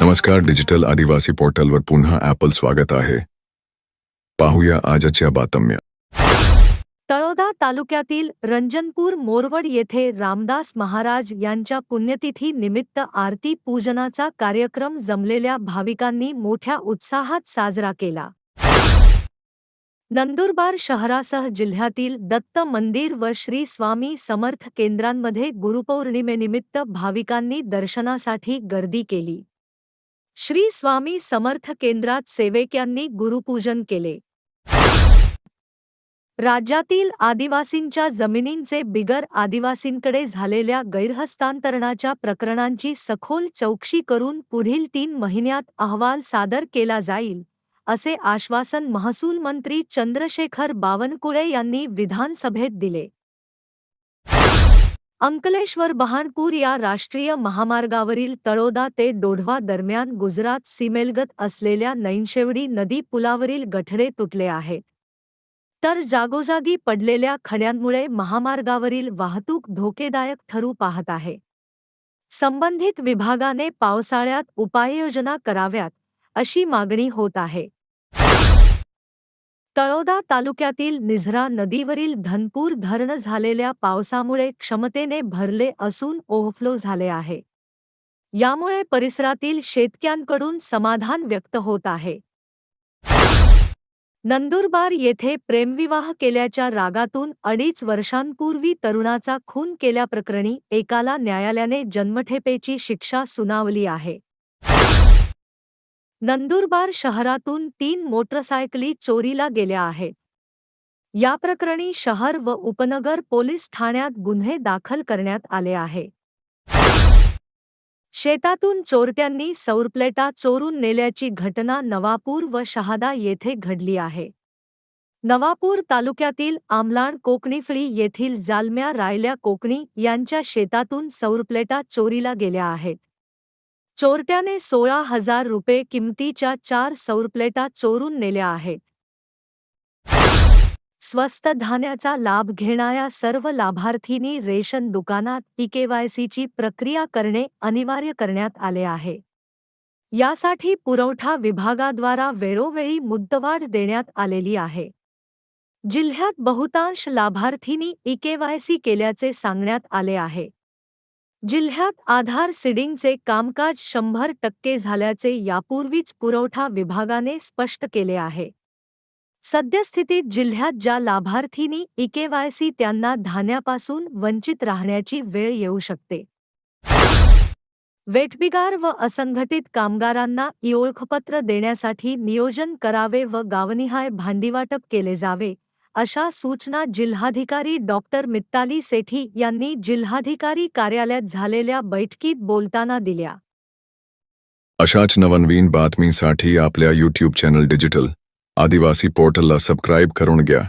नमस्कार डिजिटल आदिवासी पोर्टलवर पुन्हा ॲपल स्वागत आहे. पाहूया आजच्या बातम्या. तळोदा तालुक्यातील रंजनपूर मोरवड येथे रामदास महाराज यांच्या पुण्यतिथी निमित्त आरती पूजनाचा कार्यक्रम जमलेल्या भाविकांनी मोठ्या उत्साहात साजरा केला. नंदुरबार शहरासह जिल्ह्यातील दत्त मंदिर व श्री स्वामी समर्थ केंद्रांमध्ये गुरुपौर्णिमेनिमित्त भाविकांनी दर्शनासाठी गर्दी केली. श्री स्वामी समर्थ केंद्रात सेवेक्यांनी गुरुपूजन केले. राज्यातील आदिवासींच्या जमिनींचे बिगर आदिवासींकडे झालेल्या गैरहस्तांतरणाच्या प्रकरणांची सखोल चौकशी करून पुढील तीन महिन्यात अहवाल सादर केला जाईल. असे आश्वासन महसूल मंत्री चंद्रशेखर बावनकुळे यांनी विधानसभेत दिले. अंकलेश्वर बहाणपूर या राष्ट्रीय महामार्गावरील तळोदा ते डोढवा दरम्यान गुजरात सीमेलगत असलेल्या नैनशेवडी नदी पुलावरील गठडे तुटले आहेत. तर जागोजागी पडलेल्या खड्यांमुळे महामार्गावरील वाहतूक धोकेदायक ठरू पाहत आहे. संबंधित विभागाने पावसाळ्यात उपाययोजना कराव्यात अशी मागणी होत आहे. तळोदा तालुक्यातील निझरा नदीवरील धनपूर धरण झालेल्या पावसामुळे क्षमतेने भरले असून ओव्हफ्लो झाले आहे. यामुळे परिसरातील शेतक्यांकडून समाधान व्यक्त होत आहे. नंदुरबार येथे प्रेमविवाह केल्याच्या रागातून अडीच वर्षांपूर्वी तरुणाचा खून केल्याप्रकरणी एकाला न्यायालयाने जन्मठेपेची शिक्षा सुनावली आहे. नंदुरबार शहरातून तीन मोटरसायकली चोरीला गेल्या आहेत. या प्रकरणी शहर व उपनगर पोलीस ठाण्यात गुन्हे दाखल करण्यात आले आहे. शेतातून चोरट्यांनी सौरप्लेटा चोरून नेल्याची घटना नवापूर व शहादा येथे घडली आहे. नवापूर तालुक्यातील आमलाण कोकणीफळी येथील जालम्या रायल्या कोकणी यांच्या शेतातून सौरप्लेटा चोरीला गेल्या आहेत. चोरट्याने सोळा हजार रुपये किमतीच्या चार सौरप्लेटा चोरून नेल्या आहेत. स्वस्त धान्याचा लाभ घेणाऱ्या सर्व लाभार्थींनी रेशन दुकानात पीकेवायसीची प्रक्रिया करणे अनिवार्य करण्यात आले आहे. यासाठी पुरवठा विभागाद्वारा वेळोवेळी मुद्दवाढ देण्यात आलेली आहे. जिल्ह्यात बहुतांश लाभार्थींनी ईकेवायसी केल्याचे सांगण्यात आले आहे. जिल्ह्यात आधार सीडिंगचे कामकाज शंभर टक्के झाल्याचे यापूर्वीच पुरवठा विभागाने स्पष्ट केले आहे. सद्यस्थितीत जिल्ह्यात ज्या लाभार्थींनी इकेवायसी त्यांना धान्यापासून वंचित राहण्याची वेळ येऊ शकते. वेठबिगार व असंघटित कामगारांना ई ओळखपत्र देण्यासाठी नियोजन करावे व गावनिहाय भांडीवाटप केले जावे अशा सूचना जिल्हाधिकारी डॉक्टर मित्ताली सेठी यांनी जिल्हाधिकारी कार्यालयात झालेल्या बैठकीत बोलताना दिल्या. अशाच नवनवीन बातमीसाठी आपल्या यूट्यूब चॅनल डिजिटल आदिवासी पोर्टलला सबस्क्राईब करून घ्या.